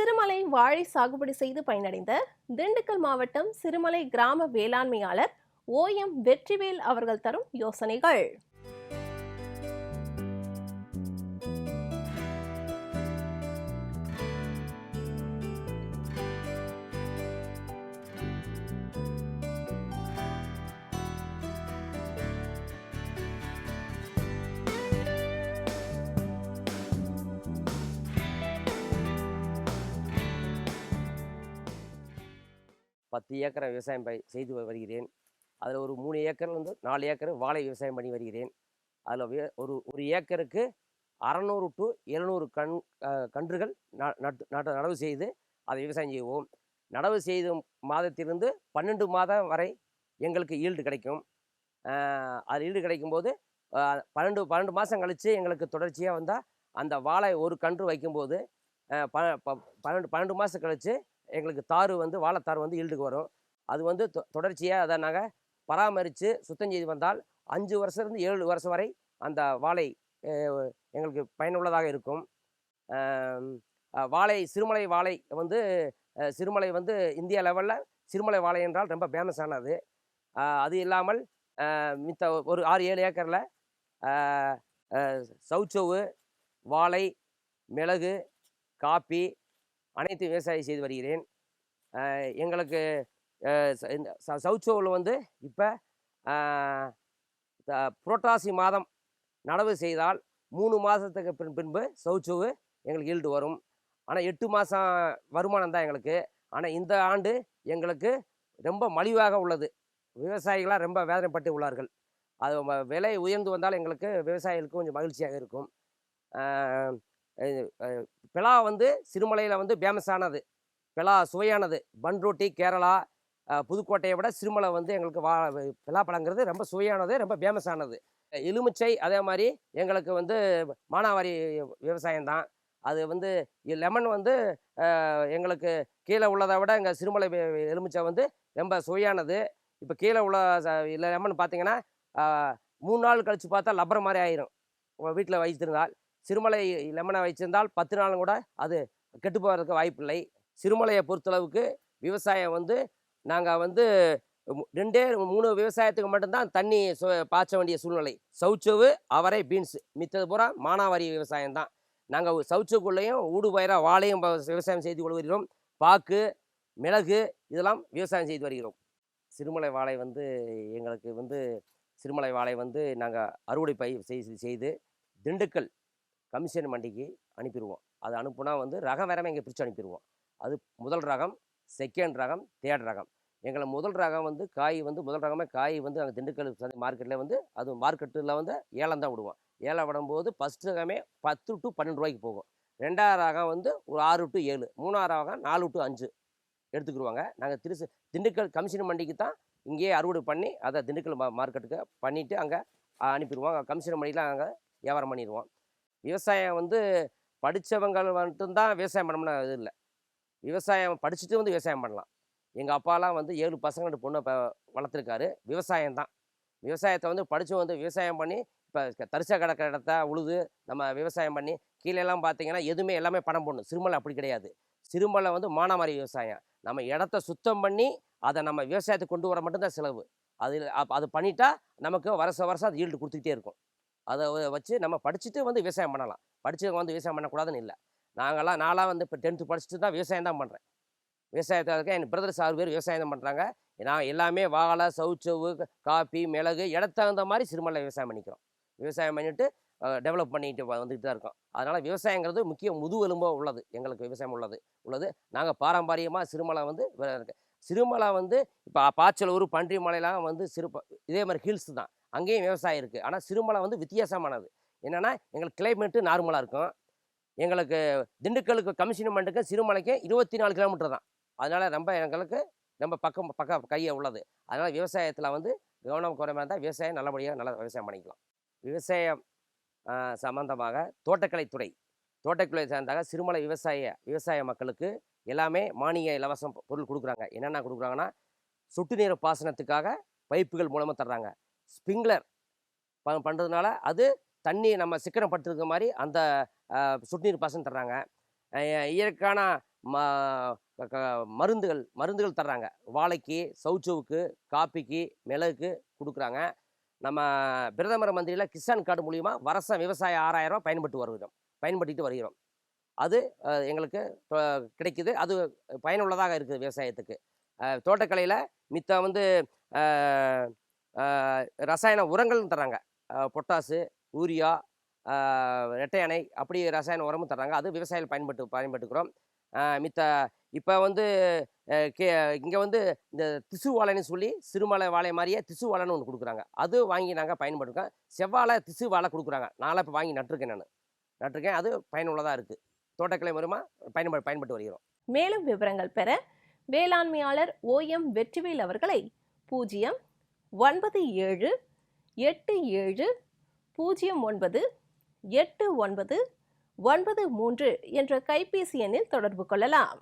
சிறுமலை வாழை சாகுபடி செய்து பயனடைந்த திண்டுக்கல் மாவட்டம் சிறுமலை கிராம வேளாண்மையாளர் ஓஎம் வெற்றிவேல் அவர்கள் தரும் யோசனைகள். பத்து ஏக்கரை விவசாயம் செய்து வருகிறேன். அதில் ஒரு மூணு ஏக்கர்லேருந்து நாலு ஏக்கர் வாழை விவசாயம் பண்ணி வருகிறேன். அதில் ஒரு ஒரு ஏக்கருக்கு அறநூறு டு எழுநூறு கண் கன்றுகள் ந- நட்டு நட்டு நடவு செய்து அதை விவசாயம் செய்வோம். நடவு செய்த மாதத்திலிருந்து பன்னெண்டு மாதம் வரை எங்களுக்கு ஈல்டு கிடைக்கும். அது ஈல்டு கிடைக்கும்போது பன்னெண்டு பன்னெண்டு மாதம் கழித்து எங்களுக்கு தொடர்ச்சியாக வந்தால் அந்த வாழை ஒரு கன்று வைக்கும்போது ப ப- பன்னெண்டு பன்னெண்டு மாதம் கழித்து எங்களுக்கு தாறு வந்து வாழைத்தாறு வந்து ஈல்டுக்கு வரும். அது வந்து தொ- தொடர்ச்சியாக அதை நாங்கள் பராமரித்து சுத்தம் செய்து வந்தால் அஞ்சு வருஷத்துலேருந்து ஏழு வருஷம் வரை அந்த வாழை எங்களுக்கு பயனுள்ளதாக இருக்கும். வாழை சிறுமலை வாழை வந்து சிறுமலை வந்து இந்தியா லெவலில் சிறுமலை வாழை என்றால் ரொம்ப ஃபேமஸானது அஹ், அது இல்லாமல் மித்த ஒரு ஆறு ஏழு ஏக்கரில் சவுச்சவு வாழை மிளகு காப்பி அனைத்து விவசாயம் செய்து வருகிறேன். எங்களுக்கு ச- இந்த ச- சவுச்சோவில் வந்து இப்போ புரட்டாசி மாதம் நடவு செய்தால் மூணு மாதத்துக்கு பின் பின்பு சவுச்சோவு எங்களுக்கு ஈல்டு வரும். ஆனால் எட்டு மாதம் வருமானம் தான் எங்களுக்கு. ஆனால் இந்த ஆண்டு எங்களுக்கு ரொம்ப மலிவாக உள்ளது. விவசாயிகளாக ரொம்ப வேதனைப்பட்டு உள்ளார்கள். அது விலை உயர்ந்து வந்தால் எங்களுக்கு விவசாயிகளுக்கு கொஞ்சம் மகிழ்ச்சியாக இருக்கும். பிலா வந்து சிறுமலையில் வந்து ஃபேமஸானது பிலா சுவையானது. பன் ரொட்டி கேரளா புதுக்கோட்டையை விட சிறுமலை வந்து எங்களுக்கு வா பிலாப்பழங்கிறது ரொம்ப சுவையானது ரொம்ப ஃபேமஸானது எலுமிச்சை அதே மாதிரி எங்களுக்கு வந்து மானாவாரி விவசாயம்தான் அது வந்து லெமன் வந்து எங்களுக்கு கீழே உள்ளதை விட எங்கள் சிறுமலை எலுமிச்சை வந்து ரொம்ப சுவையானது. இப்போ கீழே உள்ள லெமன் பார்த்தீங்கன்னா மூணு நாள் கழித்து பார்த்தா லப்பர் மாதிரி ஆயிரும். வீட்டில் வைத்திருந்தால். சிறுமலை லெமனை வச்சிருந்தால் பத்து நாளும் கூட அது கெட்டு போகிறதுக்கு வாய்ப்பில்லை. சிறுமலையை பொறுத்தளவுக்கு விவசாயம் வந்து நாங்கள் வந்து ரெண்டே மூணு விவசாயத்துக்கு மட்டும்தான் தண்ணி சு- பாய்ச்ச வேண்டிய சூழ்நிலை. சவுச்சவு அவரை பீன்ஸ் மித்தது பூரா மானாவாரி விவசாயம் தான். நாங்கள் சவுச்சவுக்குள்ளேயும் ஊடு பயிராக வாழையும் விவசாயம் செய்து கொள்கிறோம். வருகிறோம் பாக்கு மிளகு இதெல்லாம் விவசாயம் செய்து வருகிறோம். சிறுமலை வாழை வந்து எங்களுக்கு வந்து சிறுமலை வாழை வந்து நாங்கள் அறுவடை பயிர் செய்து செய்து திண்டுக்கல் கமிஷன் மண்டிக்கு அனுப்பிடுவோம் அது அனுப்புனா வந்து ரகம் வேறமே இங்கே பிரித்து அனுப்பிடுவோம் அது முதல் ரகம் செகண்ட் ரகம் தேர்ட் ரகம். எங்களை முதல் ரகம் வந்து காய் வந்து முதல் ரகமே காய் வந்து அங்கே திண்டுக்கல் மார்க்கெட்டில் வந்து அது மார்க்கெட்டில் வந்து ஏலம் தான் விடுவோம். ஏலம் விடும்போது ஃபஸ்ட் ரகமே பத்து டு பன்னெண்டு ரூபாய்க்கு போகும். ரெண்டாவது ரகம் வந்து ஒரு ஆறு டு ஏழு மூணாவது ரகம் நாலு டு அஞ்சு எடுத்துக்கிடுவாங்க. நாங்கள் திருச்சி திண்டுக்கல் கமிஷன் மண்டிக்கு தான் இங்கேயே அறுவடை பண்ணி அதை திண்டுக்கல் மா மார்க்கெட்டுக்கு பண்ணிவிட்டு அங்கே அனுப்பிடுவோம். கமிஷன் மண்டியில் அங்கே வியாபாரம் பண்ணிடுவோம். விவசாயம் வந்து படித்தவங்க மட்டும்தான் விவசாயம் பண்ணணும்னு இது இல்லை. விவசாயம் படிச்சுட்டு வந்து விவசாயம் பண்ணலாம். எங்கள் அப்பாலாம் வந்து ஏழு பசங்க ரெண்டு பொண்ணை இப்போ வளர்த்துருக்காரு. விவசாயம் தான். விவசாயத்தை வந்து படித்து வந்து விவசாயம் பண்ணி இப்போ தரிசா கிடக்கிற இடத்த உழுது நம்ம விவசாயம் பண்ணி கீழெல்லாம் பார்த்தீங்கன்னா எதுவுமே எல்லாமே பணம் போடணும். சிறுமலை அப்படி கிடையாது. சிறுமலை வந்து மானாமாரி விவசாயம். நம்ம இடத்த சுத்தம் பண்ணி அதை நம்ம விவசாயத்துக்கு கொண்டு வர மட்டும்தான் செலவு. அது அது பண்ணிட்டா நமக்கு வருஷம் வருஷம் அது ஈல்டு கொடுத்துக்கிட்டே இருக்கும். அதை வச்சு நம்ம படிச்சுட்டு வந்து விவசாயம் பண்ணலாம். படிச்சவங்க வந்து விவசாயம் பண்ணக்கூடாதுன்னு இல்லை. நாங்களாம் நான்லாம் வந்து இப்போ டென்த்து படிச்சுட்டு தான் விவசாயம் தான் பண்ணுறேன் விவசாயத்தை இருக்க என் பிரதர்ஸ் ஆறு பேர் விவசாயம் தான் பண்ணுறாங்க நான் எல்லாமே வாழை சவுச்சவு காப்பி மிளகு இடத்த தகுந்த மாதிரி சிறுமலை விவசாயம் பண்ணிக்கிறோம். விவசாயம் பண்ணிவிட்டு டெவலப் பண்ணிட்டு வந்துட்டு தான் இருக்கோம். அதனால் விவசாயங்கிறது முக்கிய முதுகெலும்பாக உள்ளது. எங்களுக்கு விவசாயம் உள்ளது உள்ளது. நாங்கள் பாரம்பரியமாக சிறுமலை வந்து வ- சிறுமலை வந்து இப்போ பாச்சலூர் பன்றி மலைலாம் வந்து சிறு இதே மாதிரி ஹில்ஸ் தான். அங்கேயும் விவசாயம் இருக்குது ஆனால் சிறுமலை வந்து வித்தியாசமானது. என்னென்னா எங்களுக்கு கிளைமேட்டு நார்மலாக இருக்கும். எங்களுக்கு திண்டுக்கலுக்கு கமிஷன் மண்டுக்கும் சிறுமலைக்கும் இருபத்தி நாலு கிலோமீட்டர் தான். அதனால் ரொம்ப எங்களுக்கு ரொம்ப பக்கம் பக்க கையை உள்ளது. அதனால் விவசாயத்தில் வந்து கவனம் குறைமா இருந்தால் விவசாயம் நல்லபடியாக நல்லா விவசாயம் பண்ணிக்கலாம். விவசாயம் சம்பந்தமாக தோட்டக்கலைத்துறை தோட்டக்கலை சார்ந்தாக சிறுமலை விவசாய விவசாய மக்களுக்கு எல்லாமே மானிய இலவசம் பொருள் கொடுக்குறாங்க. என்னென்ன கொடுக்குறாங்கன்னா சொட்டு நீர் பாசனத்துக்காக பைப்புகள் மூலமாக தர்றாங்க. ஸ்ப்ரிங்க்லர் ப பண்ணுறதுனால அது தண்ணி நம்ம சிக்கனம் படுத்துருக்க மாதிரி அந்த சுடுநீர் பாசனம் தர்றாங்க. இயற்கையான ம க- மருந்துகள் மருந்துகள் தர்றாங்க. வாழைக்கு சவுச்சவுக்கு காப்பிக்கு மிளகுக்கு கொடுக்குறாங்க. நம்ம பிரதமர் மந்திரியில் கிசான் கார்டு மூலிமா வருஷம் விவசாய ஆறாயிரம் பயன்பட்டு வருகிறோம் பயன்படுத்திட்டு வருகிறோம். அது எங்களுக்கு கிடைக்குது. அது பயனுள்ளதாக இருக்குது விவசாயத்துக்கு. தோட்டக்கலையில் மித்த வந்து ரசாயன உரங்களும் தர்றாங்க. பொட்டாசு யூரியா ரெட்டையணை ரெட்டை அணை அப்படி ரசாயன உரமும் தர்றாங்க. அது விவசாயிகள் பயன்பட்டு பயன்பட்டுக்கிறோம். மித்த இப்போ வந்து கே இங்கே வந்து இந்த திசு வாழைன்னு சொல்லி சிறுமலை வாழை மாதிரியே திசு வாழைன்னு ஒன்று கொடுக்குறாங்க. அது வாங்கி நாங்கள் பயன்படுத்துறோம் செவ்வாழை திசு வாழை கொடுக்குறாங்க. நானும் இப்போ வாங்கி நட்டுருக்கேன் நான். நட்டுருக்கேன். அது பயனுள்ளதாக இருக்குது தோட்டக்கலை மூலமாக பயன்படு பயன்பட்டு வருகிறோம். மேலும் விவரங்கள் பெற வேளாண்மையாளர் ஓஎம் வெற்றிவேல் அவர்களை பூஜ்ஜியம் ஒன்பது ஏழு எட்டு ஏழு பூஜ்ஜியம் ஒன்பது எட்டு ஒன்பது ஒன்பது மூன்று என்ற கைபேசி எண்ணில் தொடர்பு கொள்ளலாம்.